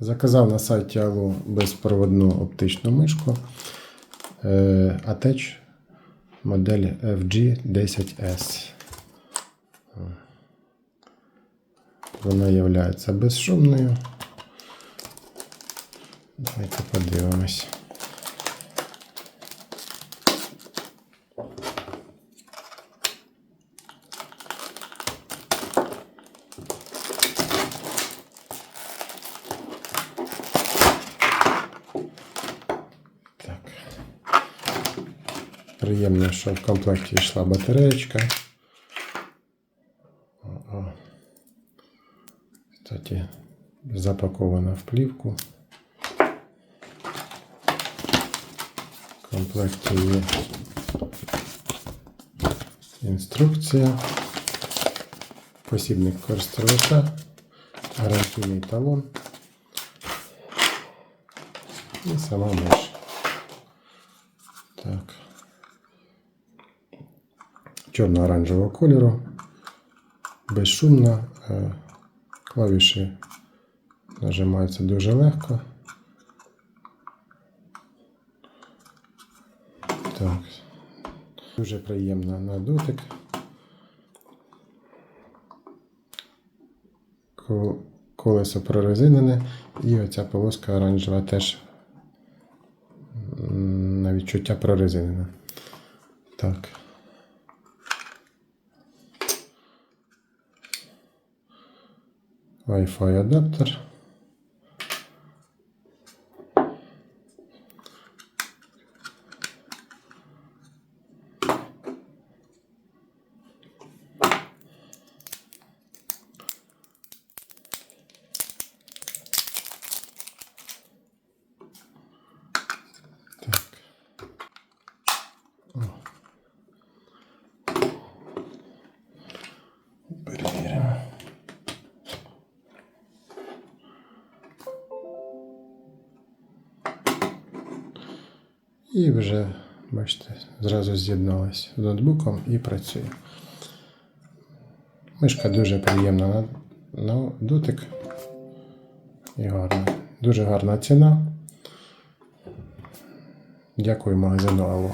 Заказав на сайті Allo безпроводну оптичну мишку атеч модель FG10S. Вона є безшумною. Давайте подивимось. Приємно, що в комплекті йшла батареєчка. О-о. Кстати, запакована в плівку. В комплекті є інструкція, посібник користувача, гарантійний талон і сама миш. Чорно-оранжевого кольору. Безшумно. е, Клавіші нажимаються дуже легко. Так. Дуже приємно на дотик. Колесо прорезинене і оця полоска оранжева теж на відчуття прорезинена. Так. Wi-Fi adapter. І вже, бачите, зразу з'єдналась з ноутбуком і працює. Мишка дуже приємна на, на дотик. І гарна. Дуже гарна ціна. Дякую магазину Алло.